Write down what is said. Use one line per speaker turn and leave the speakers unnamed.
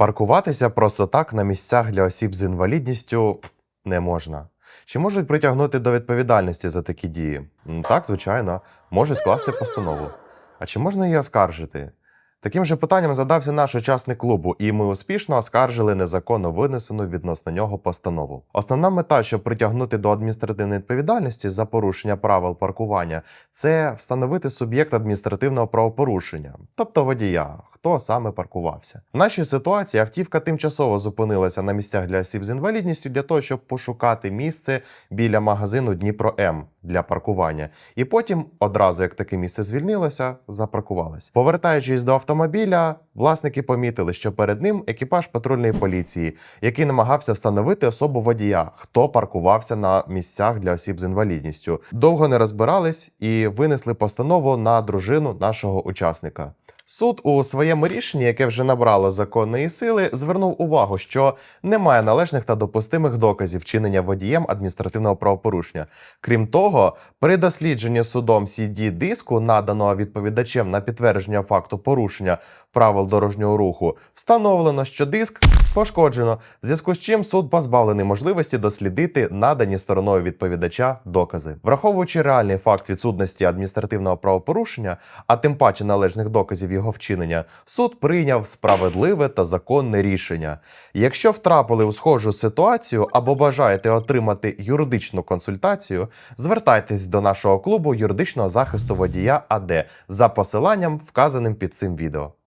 Паркуватися просто так на місцях для осіб з інвалідністю не можна. Чи можуть притягнути до відповідальності за такі дії? Так, звичайно, можуть скласти постанову. А чи можна її оскаржити? Таким же питанням задався наш учасник клубу, і ми успішно оскаржили незаконно винесену відносно нього постанову. Основна мета, щоб притягнути до адміністративної відповідальності за порушення правил паркування, це встановити суб'єкт адміністративного правопорушення, тобто водія, хто саме паркувався. В нашій ситуації автівка тимчасово зупинилася на місцях для осіб з інвалідністю для того, щоб пошукати місце біля магазину Дніпро М для паркування. І потім, одразу як таке місце звільнилося, запаркувалась. Повертаючись до автомобіля, власники помітили, що перед ним екіпаж патрульної поліції, який намагався встановити особу водія, хто паркувався на місцях для осіб з інвалідністю. Довго не розбирались і винесли постанову на дружину нашого учасника. Суд у своєму рішенні, яке вже набрало законної сили, звернув увагу, що немає належних та допустимих доказів чинення водієм адміністративного правопорушення. Крім того, при дослідженні судом cd диску, наданого відповідачем на підтвердження факту порушення правил дорожнього руху, встановлено, що диск пошкоджено, в зв'язку з чим суд позбавлений можливості дослідити надані стороною відповідача докази. Враховуючи реальний факт відсутності адміністративного правопорушення, а тим паче належних доказів його вчинення, суд прийняв справедливе та законне рішення. Якщо втрапили у схожу ситуацію або бажаєте отримати юридичну консультацію, звертайтесь до нашого клубу юридичного захисту водія АД за посиланням, вказаним під цим відео.